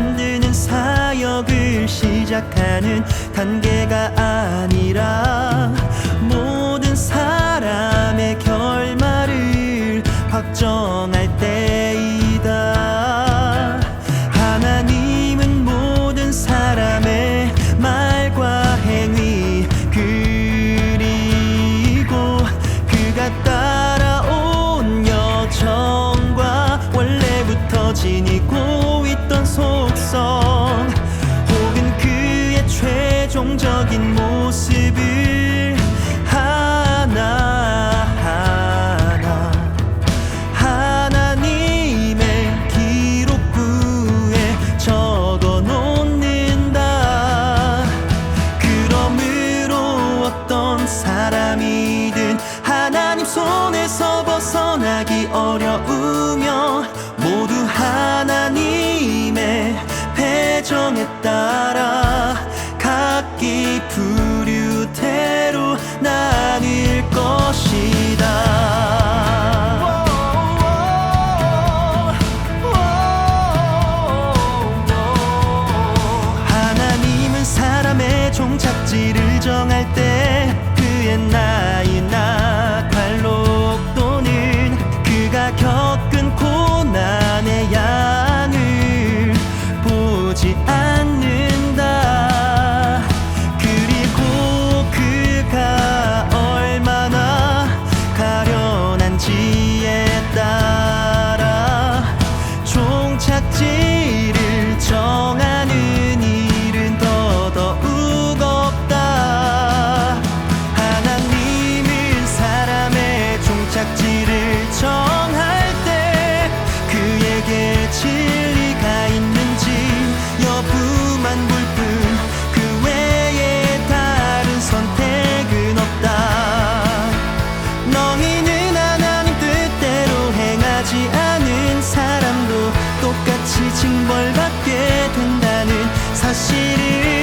만드는 사역을 시작하는 단계가 아니라 모든 사람의 결말을 확정 긍정적인 모습을 하나하나. 하나님의 기록부에 적어 놓는다. 그러므로 어떤 사람이든 하나님 손에서 하지 않은 사람도 똑같이 징벌받게 된다는 사실을